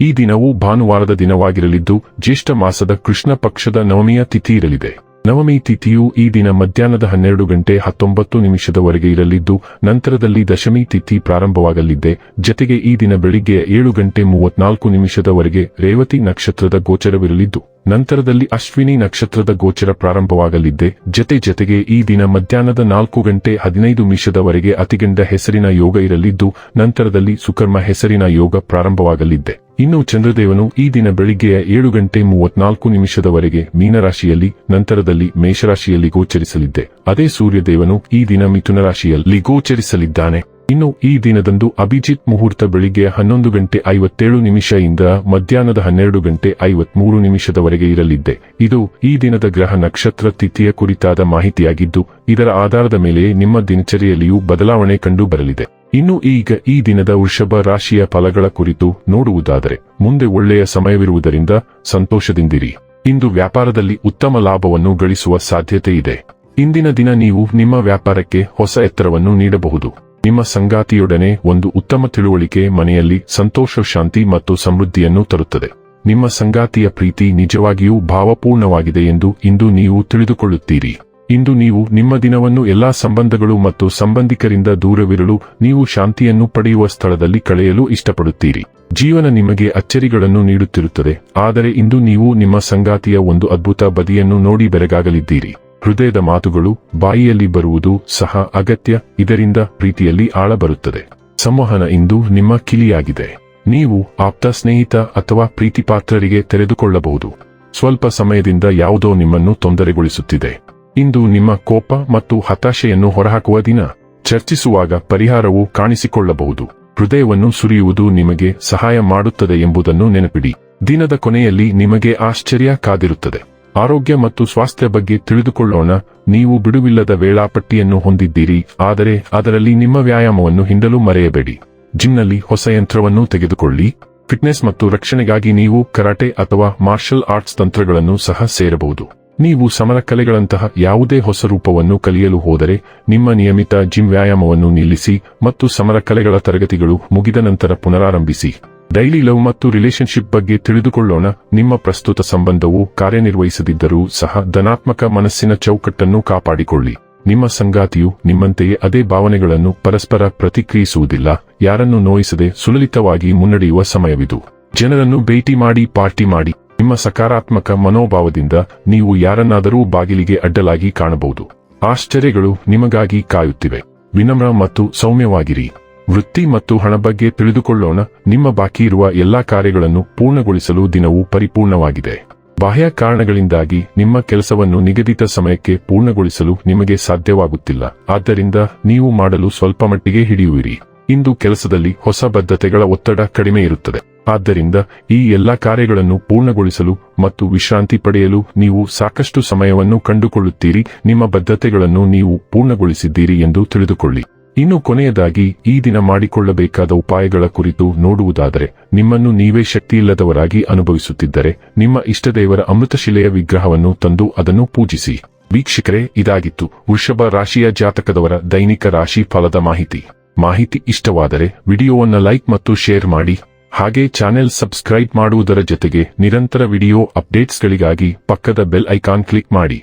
ಈ ದಿನವು ಭಾನುವಾರದ ದಿನವಾಗಿರಲಿದ್ದು, ಜ್ಯೇಷ್ಠ ಮಾಸದ ಕೃಷ್ಣ ಪಕ್ಷದ ನವಮಿಯ ತಿಥಿ ಇರಲಿದೆ. ನವಮಿ ತಿಥಿಯು ಈ ದಿನ ಮಧ್ಯಾಹ್ನದ ಹನ್ನೆರಡು ಗಂಟೆ ಹತ್ತೊಂಬತ್ತು ನಿಮಿಷದವರೆಗೆ ಇರಲಿದ್ದು, ನಂತರದಲ್ಲಿ ದಶಮಿ ತಿಥಿ ಪ್ರಾರಂಭವಾಗಲಿದೆ. ಜತೆಗೆ ಈ ದಿನ ಬೆಳಿಗ್ಗೆ ಏಳು ಗಂಟೆ ಮೂವತ್ನಾಲ್ಕು ನಿಮಿಷದವರೆಗೆ ರೇವತಿ ನಕ್ಷತ್ರದ ಗೋಚರವಿರಲಿದ್ದು ನಂತರದಲ್ಲಿ ಅಶ್ವಿನಿ ನಕ್ಷತ್ರದ ಗೋಚರ ಪ್ರಾರಂಭವಾಗಲಿದ್ದೆ ಜತೆ ಜತೆಗೆ ಈ ದಿನ ಮಧ್ಯಾಹ್ನದ ನಾಲ್ಕು ಗಂಟೆ ಹದಿನೈದು ನಿಮಿಷದವರೆಗೆ ಅತಿಗಂಡ ಹೆಸರಿನ ಯೋಗ ಇರಲಿದ್ದು, ನಂತರದಲ್ಲಿ ಸುಕರ್ಮ ಹೆಸರಿನ ಯೋಗ ಪ್ರಾರಂಭವಾಗಲಿದ್ದೆ ಇನ್ನು ಚಂದ್ರದೇವನು ಈ ದಿನ ಬೆಳಿಗ್ಗೆಯ ಏಳು ಗಂಟೆ ಮೂವತ್ನಾಲ್ಕು ನಿಮಿಷದವರೆಗೆ ಮೀನರಾಶಿಯಲ್ಲಿ, ನಂತರದಲ್ಲಿ ಮೇಷರಾಶಿಯಲ್ಲಿ ಗೋಚರಿಸಲಿದ್ದೆ ಅದೇ ಸೂರ್ಯದೇವನು ಈ ದಿನ ಮಿಥುನ ರಾಶಿಯಲ್ಲಿ ಗೋಚರಿಸಲಿದ್ದಾನೆ. ಇನ್ನು ಈ ದಿನದಂದು ಅಭಿಜಿತ್ ಮುಹೂರ್ತ ಬೆಳಿಗ್ಗೆ ಹನ್ನೊಂದು ಗಂಟೆ ಐವತ್ತೇಳು ನಿಮಿಷದಿಂದ ಮಧ್ಯಾಹ್ನದ ಹನ್ನೆರಡು ಗಂಟೆ ಐವತ್ಮೂರು ನಿಮಿಷದವರೆಗೆ ಇರಲಿದ್ದೆ. ಇದು ಈ ದಿನದ ಗ್ರಹ ನಕ್ಷತ್ರ ತಿಥಿಯ ಕುರಿತಾದ ಮಾಹಿತಿಯಾಗಿದ್ದು, ಇದರ ಆಧಾರದ ಮೇಲೆ ನಿಮ್ಮ ದಿನಚರಿಯಲ್ಲಿಯೂ ಬದಲಾವಣೆ ಕಂಡು ಬರಲಿದೆ. ಇನ್ನು ಈಗ ಈ ದಿನದ ವೃಷಭ ರಾಶಿಯ ಫಲಗಳ ಕುರಿತು ನೋಡುವುದಾದರೆ, ಮುಂದೆ ಒಳ್ಳೆಯ ಸಮಯವಿರುವುದರಿಂದ ಸಂತೋಷದಿಂದಿರಿ. ಇಂದು ವ್ಯಾಪಾರದಲ್ಲಿ ಉತ್ತಮ ಲಾಭವನ್ನು ಗಳಿಸುವ ಸಾಧ್ಯತೆ ಇದೆ. ಇಂದಿನ ದಿನ ನೀವು ನಿಮ್ಮ ವ್ಯಾಪಾರಕ್ಕೆ ಹೊಸ ಎತ್ತರವನ್ನು ನೀಡಬಹುದು. ನಿಮ್ಮ ಸಂಗಾತಿಯೊಡನೆ ಒಂದು ಉತ್ತಮ ತಿಳುವಳಿಕೆ ಮನೆಯಲ್ಲಿ ಸಂತೋಷ, ಶಾಂತಿ ಮತ್ತು ಸಮೃದ್ಧಿಯನ್ನು ತರುತ್ತದೆ. ನಿಮ್ಮ ಸಂಗಾತಿಯ ಪ್ರೀತಿ ನಿಜವಾಗಿಯೂ ಭಾವಪೂರ್ಣವಾಗಿದೆ ಎಂದು ಇಂದು ನೀವು ತಿಳಿದುಕೊಳ್ಳುತ್ತೀರಿ. ಇಂದು ನೀವು ನಿಮ್ಮ ದಿನವನ್ನು ಎಲ್ಲಾ ಸಂಬಂಧಗಳು ಮತ್ತು ಸಂಬಂಧಿಕರಿಂದ ದೂರವಿರಲು ನೀವು ಶಾಂತಿಯನ್ನು ಪಡೆಯುವ ಸ್ಥಳದಲ್ಲಿ ಕಳೆಯಲು ಇಷ್ಟಪಡುತ್ತೀರಿ. ಜೀವನ ನಿಮಗೆ ಅಚ್ಚರಿಗಳನ್ನು ನೀಡುತ್ತಿರುತ್ತದೆ, ಆದರೆ ಇಂದು ನೀವು ನಿಮ್ಮ ಸಂಗಾತಿಯ ಒಂದು ಅದ್ಭುತ ಬದಿಯನ್ನು ನೋಡಿ ಬೆರಗಾಗಲಿದ್ದೀರಿ. ಹೃದಯದ ಮಾತುಗಳು ಬಾಯಿಯಲ್ಲಿ ಬರುವುದು ಸಹ ಅಗತ್ಯ, ಇದರಿಂದ ಪ್ರೀತಿಯಲ್ಲಿ ಆಳ ಬರುತ್ತದೆ. ಸಂವಹನ ಇಂದು ನಿಮ್ಮ ಕಿಲಿಯಾಗಿದೆ. ನೀವು ಆಪ್ತ ಸ್ನೇಹಿತ ಅಥವಾ ಪ್ರೀತಿಪಾತ್ರರಿಗೆ ತೆರೆದುಕೊಳ್ಳಬಹುದು. ಸ್ವಲ್ಪ ಸಮಯದಿಂದ ಯಾವುದೋ ನಿಮ್ಮನ್ನು ತೊಂದರೆಗೊಳಿಸುತ್ತಿದೆ. ಇಂದು ನಿಮ್ಮ ಕೋಪ ಮತ್ತು ಹತಾಶೆಯನ್ನು ಹೊರಹಾಕುವ ದಿನ. ಚರ್ಚಿಸುವಾಗ ಪರಿಹಾರವು ಕಾಣಿಸಿಕೊಳ್ಳಬಹುದು. ಹೃದಯವನ್ನು ಸುರಿಯುವುದು ನಿಮಗೆ ಸಹಾಯ ಮಾಡುತ್ತದೆ ಎಂಬುದನ್ನು ನೆನಪಿಡಿ. ದಿನದ ಕೊನೆಯಲ್ಲಿ ನಿಮಗೆ ಆಶ್ಚರ್ಯ ಕಾದಿರುತ್ತದೆ. ಆರೋಗ್ಯ ಮತ್ತು ಸ್ವಾಸ್ಥ್ಯ ಬಗ್ಗೆ ತಿಳಿದುಕೊಳ್ಳೋಣ. ನೀವು ಬಿಡುವಿಲ್ಲದ ವೇಳಾಪಟ್ಟಿಯನ್ನು ಹೊಂದಿದ್ದೀರಿ, ಆದರೆ ಅದರಲ್ಲಿ ನಿಮ್ಮ ವ್ಯಾಯಾಮವನ್ನು ಹಿಂಡಲು ಮರೆಯಬೇಡಿ. ಜಿಮ್ನಲ್ಲಿ ಹೊಸ ಯಂತ್ರವನ್ನು ತೆಗೆದುಕೊಳ್ಳಿ. ಫಿಟ್ನೆಸ್ ಮತ್ತು ರಕ್ಷಣೆಗಾಗಿ ನೀವು ಕರಾಟೆ ಅಥವಾ ಮಾರ್ಷಲ್ ಆರ್ಟ್ಸ್ ತಂತ್ರಗಳನ್ನು ಸಹ ಸೇರಬಹುದು. ನೀವು ಸಮರ ಕಲೆಗಳಂತಹ ಯಾವುದೇ ಹೊಸ ರೂಪವನ್ನು ಕಲಿಯಲು ಹೋದರೆ, ನಿಮ್ಮ ನಿಯಮಿತ ಜಿಮ್ ವ್ಯಾಯಾಮವನ್ನು ನಿಲ್ಲಿಸಿ ಮತ್ತು ಸಮರ ಕಲೆಗಳ ತರಗತಿಗಳು ಮುಗಿದ ನಂತರ ಪುನರಾರಂಭಿಸಿ. ಡೈಲಿ ಲವ್ ಮತ್ತು ರಿಲೇಷನ್ಶಿಪ್ ಬಗ್ಗೆ ತಿಳಿದುಕೊಳ್ಳೋಣ. ನಿಮ್ಮ ಪ್ರಸ್ತುತ ಸಂಬಂಧವು ಕಾರ್ಯನಿರ್ವಹಿಸದಿದ್ದರೂ ಸಹ ಧನಾತ್ಮಕ ಮನಸ್ಸಿನ ಚೌಕಟ್ಟನ್ನು ಕಾಪಾಡಿಕೊಳ್ಳಿ. ನಿಮ್ಮ ಸಂಗಾತಿಯು ನಿಮ್ಮಂತೆಯೇ ಅದೇ ಭಾವನೆಗಳನ್ನು ಪರಸ್ಪರ ಪ್ರತಿಕ್ರಿಯಿಸುವುದಿಲ್ಲ. ಯಾರನ್ನು ನೋಯಿಸದೆ ಸುಲಲಿತವಾಗಿ ಮುನ್ನಡೆಯುವ ಸಮಯವಿದು. ಜನರನ್ನು ಭೇಟಿ ಮಾಡಿ, ಪಾರ್ಟಿ ಮಾಡಿ. ನಿಮ್ಮ ಸಕಾರಾತ್ಮಕ ಮನೋಭಾವದಿಂದ ನೀವು ಯಾರನ್ನಾದರೂ ಬಾಗಿಲಿಗೆ ಅಡ್ಡಲಾಗಿ ಕಾಣಬಹುದು. ಆಶ್ಚರ್ಯಗಳು ನಿಮಗಾಗಿ ಕಾಯುತ್ತಿವೆ. ವಿನಮ್ರ ಮತ್ತು ಸೌಮ್ಯವಾಗಿರಿ. ವೃತ್ತಿ ಮತ್ತು ಹಣ ಬಗ್ಗೆ ತಿಳಿದುಕೊಳ್ಳೋಣ. ನಿಮ್ಮ ಬಾಕಿ ಇರುವ ಎಲ್ಲಾ ಕಾರ್ಯಗಳನ್ನು ಪೂರ್ಣಗೊಳಿಸಲು ದಿನವು ಪರಿಪೂರ್ಣವಾಗಿದೆ. ಬಾಹ್ಯ ಕಾರಣಗಳಿಂದಾಗಿ ನಿಮ್ಮ ಕೆಲಸವನ್ನು ನಿಗದಿತ ಸಮಯಕ್ಕೆ ಪೂರ್ಣಗೊಳಿಸಲು ನಿಮಗೆ ಸಾಧ್ಯವಾಗುತ್ತಿಲ್ಲ. ಆದ್ದರಿಂದ ನೀವು ಮಾಡಲು ಸ್ವಲ್ಪ ಮಟ್ಟಿಗೆ ಹಿಡಿಯುವಿರಿ. ಇಂದು ಕೆಲಸದಲ್ಲಿ ಹೊಸ ಬದ್ಧತೆಗಳ ಒತ್ತಡ ಕಡಿಮೆ ಇರುತ್ತದೆ. ಆದ್ದರಿಂದ ಈ ಎಲ್ಲಾ ಕಾರ್ಯಗಳನ್ನು ಪೂರ್ಣಗೊಳಿಸಲು ಮತ್ತು ವಿಶ್ರಾಂತಿ ಪಡೆಯಲು ನೀವು ಸಾಕಷ್ಟು ಸಮಯವನ್ನು ಕಂಡುಕೊಳ್ಳುತ್ತೀರಿ. ನಿಮ್ಮ ಬದ್ಧತೆಗಳನ್ನು ನೀವು ಪೂರ್ಣಗೊಳಿಸಿದ್ದೀರಿ ಎಂದು ತಿಳಿದುಕೊಳ್ಳಿ. ಇನ್ನು ಕೊನೆಯದಾಗಿ, ಈ ದಿನ ಮಾಡಿಕೊಳ್ಳಬೇಕಾದ ಉಪಾಯಗಳ ಕುರಿತು ನೋಡುವುದಾದರೆ, ನಿಮ್ಮನ್ನು ನೀವೇ ಶಕ್ತಿಯಿಲ್ಲದವರಾಗಿ ಅನುಭವಿಸುತ್ತಿದ್ದರೆ, ನಿಮ್ಮ ಇಷ್ಟದೇವರ ಅಮೃತಶಿಲೆಯ ವಿಗ್ರಹವನ್ನು ತಂದು ಅದನ್ನು ಪೂಜಿಸಿ. ವೀಕ್ಷಕರೇ, ಇದಾಗಿತ್ತು ವೃಷಭ ರಾಶಿಯ ಜಾತಕದವರ ದೈನಿಕ ರಾಶಿ ಫಲದ ಮಾಹಿತಿ. ಮಾಹಿತಿ ಇಷ್ಟವಾದರೆ, ವಿಡಿಯೋವನ್ನು ಲೈಕ್ ಮತ್ತು ಶೇರ್ ಮಾಡಿ. ಹಾಗೆ ಚಾನೆಲ್ ಸಬ್ಸ್ಕ್ರೈಬ್ ಮಾಡುವುದರ ಜೊತೆಗೆ ನಿರಂತರ ವಿಡಿಯೋ ಅಪ್ಡೇಟ್ಸ್ಗಳಿಗಾಗಿ ಪಕ್ಕದ ಬೆಲ್ ಐಕಾನ್ ಕ್ಲಿಕ್ ಮಾಡಿ.